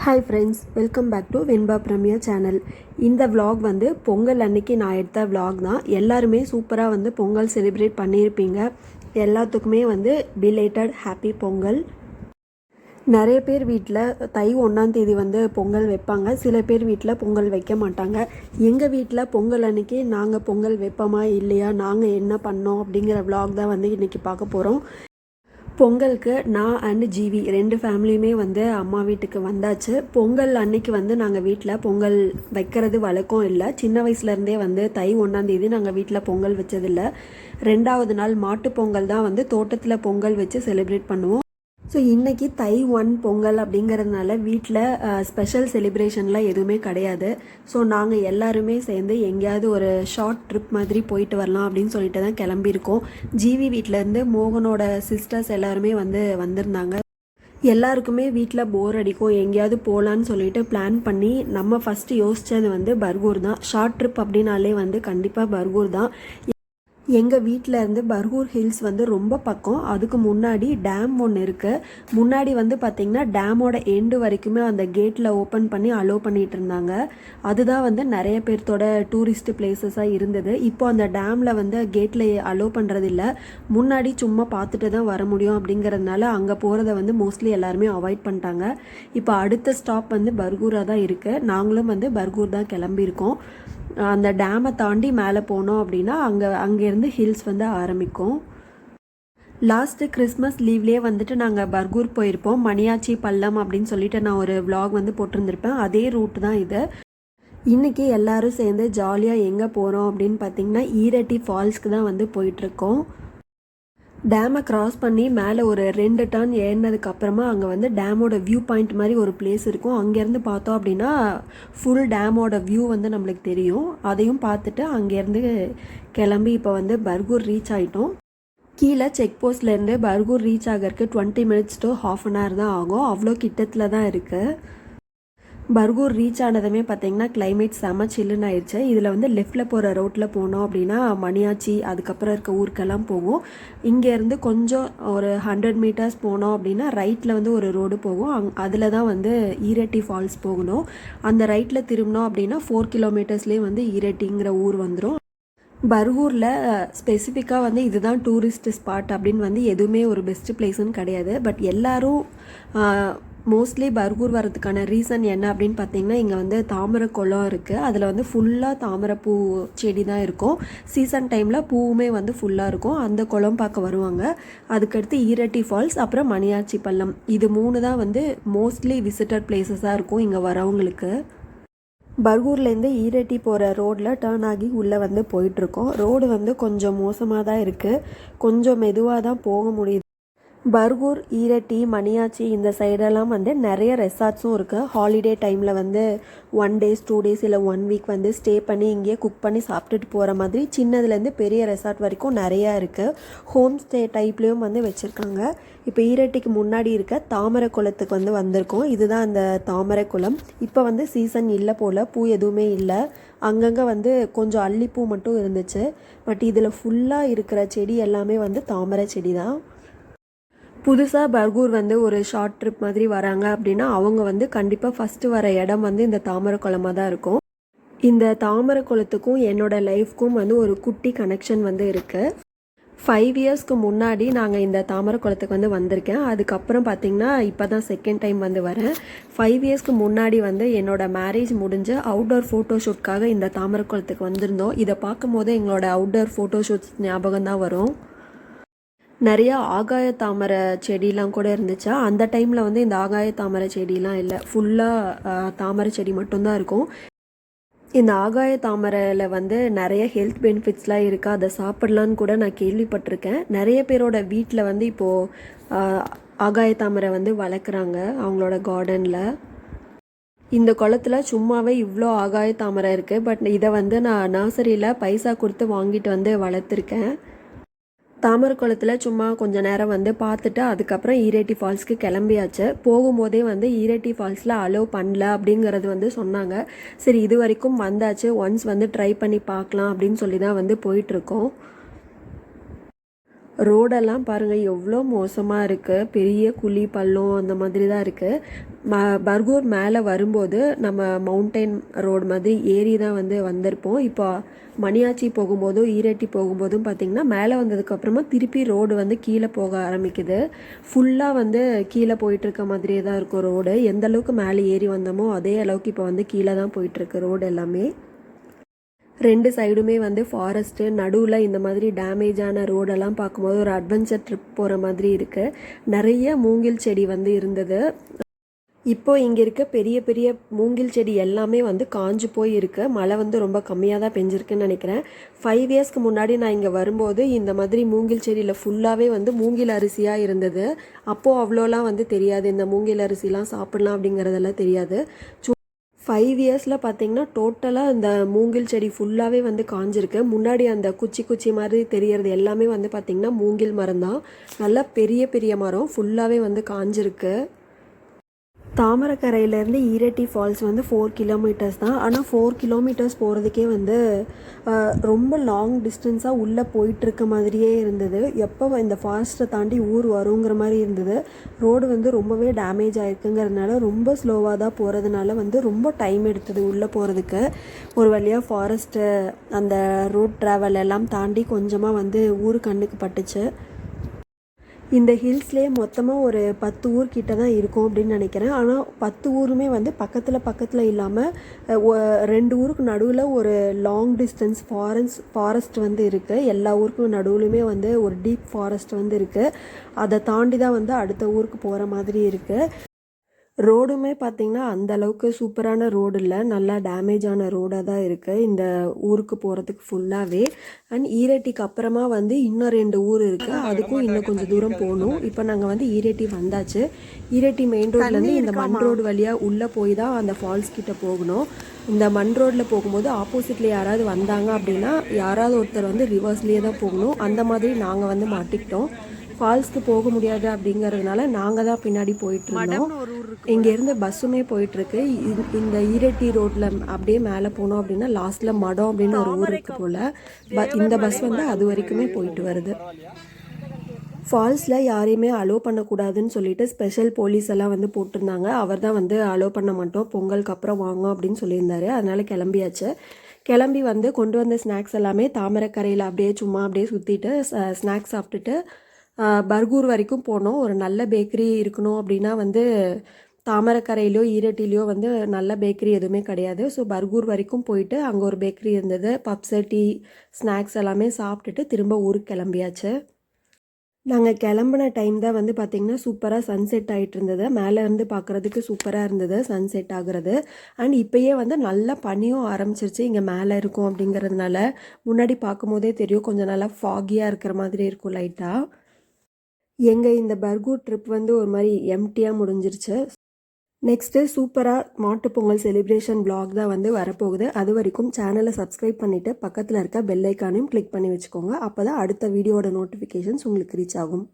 Hi friends welcome back to Venba Pramiya channel இந்த vlog வந்து பொங்கல் அன்னைக்கு நான் எடுத்த விலாக் தான். எல்லாருமே சூப்பராக வந்து பொங்கல் செலிப்ரேட் பண்ணியிருப்பீங்க. எல்லாத்துக்குமே வந்து பிலேட்டட் ஹாப்பி பொங்கல். நிறைய பேர் வீட்டில் தை ஒன்றாந்தேதி வந்து பொங்கல் வைப்பாங்க. சில பேர் வீட்டில் பொங்கல் வைக்க மாட்டாங்க. எங்கள் வீட்டில் பொங்கல் அன்னைக்கு நாங்கள் பொங்கல் வைப்போமா இல்லையா? நாங்கள் என்ன பண்ணோம் அப்படிங்கிற விலாக் தான் வந்து இன்றைக்கி பார்க்க போகிறோம் பொங்கலுக்கு நான் அண்ட் ஜிவி ரெண்டு ஃபேமிலியுமே வந்து அம்மா வீட்டுக்கு வந்தாச்சு. பொங்கல் அன்னைக்கு வந்து நாங்கள் வீட்டில் பொங்கல் வைக்கிறது வழக்கம் இல்லை. சின்ன வயசுலேருந்தே வந்து தை ஒன்றாந்தேதி நாங்கள் வீட்டில் பொங்கல் வச்சதில்லை. ரெண்டாவது நாள் மாட்டுப் பொங்கல் தான் வந்து தோட்டத்தில் பொங்கல் வச்சு செலிப்ரேட் பண்ணுவோம். ஸோ இன்றைக்கி தை ஒன் பொங்கல் அப்படிங்கிறதுனால வீட்டில் ஸ்பெஷல் செலிப்ரேஷன்லாம் எதுவுமே கிடையாது. ஸோ நாங்கள் எல்லாருமே சேர்ந்து எங்கேயாவது ஒரு ஷார்ட் ட்ரிப் மாதிரி போயிட்டு வரலாம் அப்படின்னு சொல்லிட்டு தான் கிளம்பியிருக்கோம். ஜிவி வீட்டிலேருந்து மோகனோட சிஸ்டர்ஸ் எல்லாருமே வந்து வந்திருந்தாங்க. எல்லாருக்குமே வீட்டில் போர் அடிக்கும். எங்கேயாவது போகலான்னு சொல்லிட்டு பிளான் பண்ணி நம்ம ஃபஸ்ட்டு யோசித்தது வந்து பர்கூர் தான். ஷார்ட் ட்ரிப் அப்படின்னாலே வந்து கண்டிப்பாக பர்கூர் தான். எங்கள் வீட்டில் இருந்து பர்கூர் ஹில்ஸ் வந்து ரொம்ப பக்கம். அதுக்கு முன்னாடி டேம் ஒன்று இருக்குது முன்னாடி வந்து பார்த்திங்கன்னா டேமோட எண்டு வரைக்குமே அந்த கேட்டில் ஓப்பன் பண்ணி அலோவ் பண்ணிட்டு இருந்தாங்க. அதுதான் வந்து நிறைய பேர்த்தோட டூரிஸ்ட் பிளேசஸாக இருந்தது. இப்போ அந்த டேமில் வந்து கேட்டில் அலோவ் பண்ணுறதில்ல முன்னாடி சும்மா பார்த்துட்டு தான் வர முடியும் அப்படிங்கிறதுனால அங்கே போகிறத வந்து மோஸ்ட்லி எல்லாருமே அவாய்ட் பண்ணிட்டாங்க. இப்போ அடுத்த ஸ்டாப் வந்து பர்கூராக தான் இருக்குது நாங்களும் வந்து பர்கூர் தான் கிளம்பியிருக்கோம். அந்த டேமை தாண்டி மேலே போனோம் அப்படின்னா அங்கே அங்கேருந்து ஹில்ஸ் வந்து ஆரம்பிக்கும். லாஸ்ட்டு கிறிஸ்மஸ் லீவ்லேயே வந்துட்டு நாங்கள் பர்கூர் போயிருப்போம். மணியாச்சி பள்ளம் அப்படின்னு சொல்லிட்டு நான் ஒரு வ்ளாக் வந்து போட்டிருந்திருப்பேன். அதே ரூட் தான் இது. இன்றைக்கி எல்லோரும் சேர்ந்து ஜாலியாக எங்கே போகிறோம் அப்படின்னு பார்த்தீங்கன்னா ஈரட்டி ஃபால்ஸ்க்கு தான் வந்து போயிட்டுருக்கோம். டேமை கிராஸ் பண்ணி மேலே ஒரு ரெண்டு டர்ன் ஏறினதுக்கு அப்புறமா அங்கே வந்து டேமோட வியூ பாயிண்ட் மாதிரி ஒரு பிளேஸ் இருக்கும். அங்கேருந்து பார்த்தோம் அப்படின்னா ஃபுல் டேமோட வியூ வந்து நம்மளுக்கு தெரியும். அதையும் பார்த்துட்டு அங்கேருந்து கிளம்பி இப்போ வந்து பர்கூர் ரீச் ஆகிட்டோம் கீழே செக் போஸ்ட்லேருந்து பர்கூர் ரீச் ஆகிறதுக்கு twenty minutes to half an hour தான் ஆகும். அவ்வளோ கிட்டத்தில் தான் இருக்குது பர்கூர் ரீச் ஆனதுமே பார்த்தீங்கன்னா கிளைமேட் செம சில்லுன்னு ஆயிடுச்சு இதில் வந்து லெஃப்ட்டில் போகிற ரோட்டில் போனோம் அப்படின்னா மணியாச்சி அதுக்கப்புறம் இருக்க ஊருக்கெல்லாம் போகும் இங்கேருந்து கொஞ்சம் ஒரு ஹண்ட்ரட் மீட்டர்ஸ் போனோம் அப்படின்னா ரைட்டில் வந்து ஒரு ரோடு போகும். அங் அதில் தான் வந்து ஈரட்டி ஃபால்ஸ் போகணும். அந்த ரைட்டில் திரும்பினோம் அப்படின்னா ஃபோர் கிலோமீட்டர்ஸ்லேயே வந்து ஈரட்டிங்கிற ஊர் வந்துடும் பர்கூரில் ஸ்பெசிஃபிக்காக வந்து இதுதான் டூரிஸ்ட் ஸ்பாட் அப்படின்னு வந்து எதுவுமே ஒரு பெஸ்ட் பிளேஸுன்னு கிடையாது. பட் எல்லாரும் மோஸ்ட்லி பர்கூர் வரதுக்கான ரீசன் என்ன அப்படின்னு பார்த்தீங்கன்னா இங்கே வந்து தாமரை குளம் இருக்குது அதில் வந்து ஃபுல்லாக தாமரைப்பூ செடி தான் இருக்கும். சீசன் டைமில் பூவுமே வந்து ஃபுல்லாக இருக்கும். அந்த குளம் பார்க்க வருவாங்க. அதுக்கடுத்து ஈரட்டி ஃபால்ஸ் அப்புறம் மணியாச்சி பள்ளம். இது மூணு தான் வந்து மோஸ்ட்லி விசிட்டர் பிளேசஸாக இருக்கும் இங்கே வரவங்களுக்கு. பர்கூர்லேருந்து ஈரட்டி போகிற ரோட்டில் டேர்ன் ஆகி உள்ளே வந்து போயிட்டுருக்கோம் ரோடு வந்து கொஞ்சம் மோசமாக தான் இருக்குது கொஞ்சம் மெதுவாக தான் போக முடியுது. பர்கூர் ஈரட்டி மணியாச்சி இந்த சைடெல்லாம் வந்து நிறைய ரெசார்ட்ஸும் இருக்குது ஹாலிடே டைமில் வந்து ஒன் டேஸ் டூ டேஸ் இல்லை ஒன் வீக் வந்து ஸ்டே பண்ணி இங்கேயே குக் பண்ணி சாப்பிட்டுட்டு போகிற மாதிரி சின்னதுலேருந்து பெரிய ரெசார்ட் வரைக்கும் நிறையா இருக்குது ஹோம் ஸ்டே டைப்லேயும் வந்து வச்சுருக்காங்க. இப்போ ஈரட்டிக்கு முன்னாடி இருக்க தாமரை குளத்துக்கு வந்து வந்திருக்கோம். இதுதான் அந்த தாமரை குளம் இப்போ வந்து சீசன் இல்லை போல் பூ எதுவுமே இல்லை. அங்கங்கே வந்து கொஞ்சம் அல்லிப்பூ மட்டும் இருந்துச்சு. பட் இதில் ஃபுல்லாக இருக்கிற செடி எல்லாமே வந்து தாமரை செடி தான் புதுசாக பர்கூர் வந்து ஒரு ஷார்ட் ட்ரிப் மாதிரி வராங்க அப்படின்னா அவங்க வந்து கண்டிப்பாக ஃபஸ்ட்டு வர இடம் வந்து இந்த தாமரை குளமாக தான் இருக்கும். இந்த தாமரை குளத்துக்கும் என்னோட லைஃப்க்கும் வந்து ஒரு குட்டி கனெக்ஷன் வந்து இருக்குது ஃபைவ் இயர்ஸ்க்கு முன்னாடி நாங்கள் இந்த தாமரை குளத்துக்கு வந்து வந்திருக்கேன். அதுக்கப்புறம் பார்த்தீங்கன்னா இப்போ தான் செகண்ட் டைம் வந்து வரேன். ஃபைவ் இயர்ஸ்க்கு முன்னாடி வந்து என்னோட மேரேஜ் முடிஞ்சு அவுட்டோர் ஃபோட்டோஷூட்காக இந்த தாமரை குளத்துக்கு வந்திருந்தோம். இதை பார்க்கும்போது எங்களோட அவுட்டோர் ஃபோட்டோஷூட்ஸ் ஞாபகம் தான் வரும். நிறையா ஆகாய தாமரை செடிலாம் கூட இருந்துச்சு? அந்த டைமில் வந்து இந்த ஆகாய தாமரை செடிலாம் இல்லை. ஃபுல்லாக தாமரை செடி மட்டும்தான் இருக்கும். இந்த ஆகாய தாமரையில் வந்து நிறைய ஹெல்த் பெனிஃபிட்ஸ்லாம் இருக்குது அதை சாப்பிட்லான்னு கூட நான் கேள்விப்பட்டிருக்கேன். நிறைய பேரோட வீட்டில் வந்து இப்போது ஆகாய தாமரை வந்து வளர்க்குறாங்க அவங்களோட கார்டனில் இந்த குளத்துல சும்மாவே இவ்வளோ ஆகாய தாமரை இருக்குது பட் இதை வந்து நான் நர்சரியில் பைசா கொடுத்து வாங்கிட்டு வந்து வளர்த்துருக்கேன். தாமரை குளத்தில் சும்மா கொஞ்ச நேரம் வந்து பார்த்துட்டு அதுக்கப்புறம் ஈரேட்டி ஃபால்ஸ்க்கு கிளம்பியாச்சு. போகும்போதே வந்து ஈரேட்டி ஃபால்ஸில் அலோவ் பண்ணல அப்படிங்கிறது வந்து சொன்னாங்க. சரி இது வரைக்கும் வந்தாச்சு. ஒன்ஸ் வந்து ட்ரை பண்ணி பார்க்கலாம் அப்படின்னு சொல்லி தான் வந்து போயிட்டுருக்கோம் ரோடெல்லாம் பாருங்கள் எவ்வளோ மோசமாக இருக்குது பெரிய குழி பள்ளம் அந்த மாதிரி தான் இருக்குது ம பர்கூர் மேலே வரும்போது நம்ம மவுண்டைன் ரோடு மாதிரி ஏறி தான் வந்து வந்திருப்போம். இப்போ மணியாச்சி போகும்போதும் ஈரட்டி போகும்போதும் பார்த்திங்கன்னா மேலே வந்ததுக்கப்புறமா திருப்பி ரோடு வந்து கீழே போக ஆரம்பிக்குது. ஃபுல்லாக வந்து கீழே போயிட்டுருக்க மாதிரியே தான் இருக்கும் ரோடு. எந்த அளவுக்கு மேலே ஏறி வந்தோமோ அதே அளவுக்கு இப்போ வந்து கீழே தான் போயிட்டுருக்கு ரோடு எல்லாமே. ரெண்டு சைடுமே வந்து ஃபாரஸ்ட்டு நடுவில் இந்த மாதிரி டேமேஜான ரோடெல்லாம் பார்க்கும்போது ஒரு அட்வென்ச்சர் ட்ரிப் போகிற மாதிரி இருக்குது நிறைய மூங்கில் செடி வந்து இருந்தது. இப்போ இங்கே இருக்க பெரிய பெரிய மூங்கில் செடி எல்லாமே வந்து காஞ்சு போய் இருக்கு மழை வந்து ரொம்ப கம்மியாக தான் பெஞ்சிருக்குன்னு நினைக்கிறேன். ஃபைவ் இயர்ஸ்க்கு முன்னாடி நான் இங்கே வரும்போது இந்த மாதிரி மூங்கில் செடியில் ஃபுல்லாகவே வந்து மூங்கில் அரிசியாக இருந்தது. அப்போது அவ்வளோலாம் வந்து தெரியாது. இந்த மூங்கில் அரிசிலாம் சாப்பிட்லாம் அப்படிங்கிறதெல்லாம் தெரியாது. சு ஃபைவ் இயர்ஸில் பார்த்தீங்கன்னா டோட்டலாக அந்த மூங்கில் செடி ஃபுல்லாகவே வந்து காஞ்சிருக்கு. முன்னாடி அந்த குச்சி குச்சி மாதிரி தெரியறது எல்லாமே வந்து பார்த்திங்கன்னா மூங்கில் மரம் தான் நல்லா பெரிய பெரிய மரம். ஃபுல்லாகவே வந்து காஞ்சிருக்கு. தாமரக்கரையிலேருந்து ஈரட்டி ஃபால்ஸ் வந்து ஃபோர் கிலோமீட்டர்ஸ் தான். ஆனால் ஃபோர் கிலோமீட்டர்ஸ் போகிறதுக்கே வந்து ரொம்ப லாங் டிஸ்டன்ஸாக உள்ளே போயிட்டுருக்க மாதிரியே இருந்தது. எப்போ இந்த ஃபாரஸ்ட்டை தாண்டி ஊர் வருங்கிற மாதிரி இருந்தது. ரோடு வந்து ரொம்பவே டேமேஜ் ஆகிருக்குங்கிறதுனால ரொம்ப ஸ்லோவாக தான் போகிறதுனால வந்து ரொம்ப டைம் எடுத்தது உள்ளே போகிறதுக்கு ஒரு வழியாக ஃபாரஸ்ட்டு அந்த ரோட் ட்ராவல் எல்லாம் தாண்டி கொஞ்சமாக வந்து ஊர் கண்ணுக்கு பட்டுச்சு. இந்த ஹில்ஸ்லேயே மொத்தமாக ஒரு பத்து ஊர் கிட்ட தான் இருக்கும் அப்படின்னு நினைக்கிறேன். ஆனால் பத்து ஊருமே வந்து பக்கத்தில் பக்கத்தில் இல்லாமல் ரெண்டு ஊருக்கு நடுவில் ஒரு லாங் டிஸ்டன்ஸ் ஃபாரன்ஸ் ஃபாரஸ்ட் வந்து இருக்குது எல்லா ஊருக்கும் நடுவுலுமே வந்து ஒரு டீப் ஃபாரஸ்ட் வந்து இருக்குது அதை தாண்டி தான் வந்து அடுத்த ஊருக்கு போகிற மாதிரி இருக்குது ரோடுமே பார்த்திங்கன்னா அந்த அளவுக்கு சூப்பரான ரோடு இல்லை. நல்லா டேமேஜான ரோடாக தான் இருக்குது இந்த ஊருக்கு போகிறதுக்கு ஃபுல்லாகவே அண்ட் ஈரட்டிக்கு அப்புறமா வந்து இன்னும் ரெண்டு ஊர் இருக்குது அதுக்கும் இன்னும் கொஞ்சம் தூரம் போகணும். இப்போ நாங்கள் வந்து ஈரட்டி வந்தாச்சு. ஈரட்டி மெயின் ரோட்லேருந்து இந்த மண் ரோடு வழியாக உள்ளே போய் தான் அந்த ஃபால்ஸ் கிட்ட போகணும். இந்த மண் ரோட்டில் போகும்போது ஆப்போசிட்டில் யாராவது வந்தாங்க அப்படின்னா யாராவது ஒருத்தர் வந்து ரிவர்ஸ்லேயே தான் போகணும். அந்த மாதிரி நாங்கள் வந்து மாட்டிக்கிட்டோம். ஃபால்ஸ்க்கு போக முடியாது அப்படிங்கறதுனால நாங்கள் தான் பின்னாடி போயிட்டு இருந்தோம் இங்கேருந்து பஸ்ஸுமே போயிட்டுருக்கு. இந்த ஈரட்டி ரோட்டில் அப்படியே மேலே போனோம் அப்படின்னா லாஸ்ட்டில் மடம் அப்படின்னு ஒரு ஊர் இருக்கு போல். இந்த பஸ் வந்து அது வரைக்குமே போயிட்டு வருது. ஃபால்ஸில் யாரையுமே அலோவ் பண்ணக்கூடாதுன்னு சொல்லிட்டு ஸ்பெஷல் போலீஸ் எல்லாம் வந்து போட்டிருந்தாங்க. அவர் தான் வந்து அலோவ் பண்ண மாட்டோம். பொங்கலுக்கு அப்புறம் வாங்க அப்படின்னு சொல்லியிருந்தாரு. அதனால கிளம்பியாச்சு. கிளம்பி வந்து கொண்டு வந்த ஸ்நாக்ஸ் எல்லாமே தாமரைக்கரையில் அப்படியே சும்மா அப்படியே சுற்றிட்டு ஸ்நாக்ஸ் சாப்பிட்டுட்டு பர்கூர் வரைக்கும் போனோம். ஒரு நல்ல பேக்கரி இருக்கணும் அப்படின்னா வந்து தாமரக்கரையிலையோ ஈரட்டிலையோ வந்து நல்ல பேக்கரி எதுவுமே கிடையாது. ஸோ பர்கூர் வரைக்கும் போயிட்டு அங்கே ஒரு பேக்கரி இருந்தது. பப்ஸு டீ ஸ்நாக்ஸ் எல்லாமே சாப்பிட்டுட்டு திரும்ப ஊருக்கு கிளம்பியாச்சு. நாங்கள் கிளம்புன டைம் தான் வந்து பார்த்திங்கன்னா சூப்பராக சன்செட் ஆகிட்டு இருந்தது. மேலே இருந்து பார்க்குறதுக்கு சூப்பராக இருந்தது சன்செட் ஆகுறது. அண்ட் இப்போயே வந்து நல்லா பனியும் ஆரம்பிச்சிருச்சு. இங்கே மேலே இருக்கும் அப்படிங்கிறதுனால. முன்னாடி பார்க்கும்போதே தெரியும். கொஞ்சம் நல்லா ஃபாகியாக இருக்கிற மாதிரி இருக்கும் லைட்டாக எங்கள் இந்த பர்கூர் ட்ரிப் வந்து ஒரு மாதிரி எம்டியாக முடிஞ்சிருச்சு. நெக்ஸ்ட்டு சூப்பராக மாட்டுப்பொங்கல் செலிப்ரேஷன் பிளாக் தான் வந்து வரப்போகுது. அது வரைக்கும் சேனலை சப்ஸ்கிரைப் பண்ணிவிட்டு பக்கத்தில் இருக்க பெல்லைக்கானையும் கிளிக் பண்ணி வச்சுக்கோங்க. அப்போ தான் அடுத்த வீடியோட நோட்டிஃபிகேஷன்ஸ் உங்களுக்கு ரீச் ஆகும்.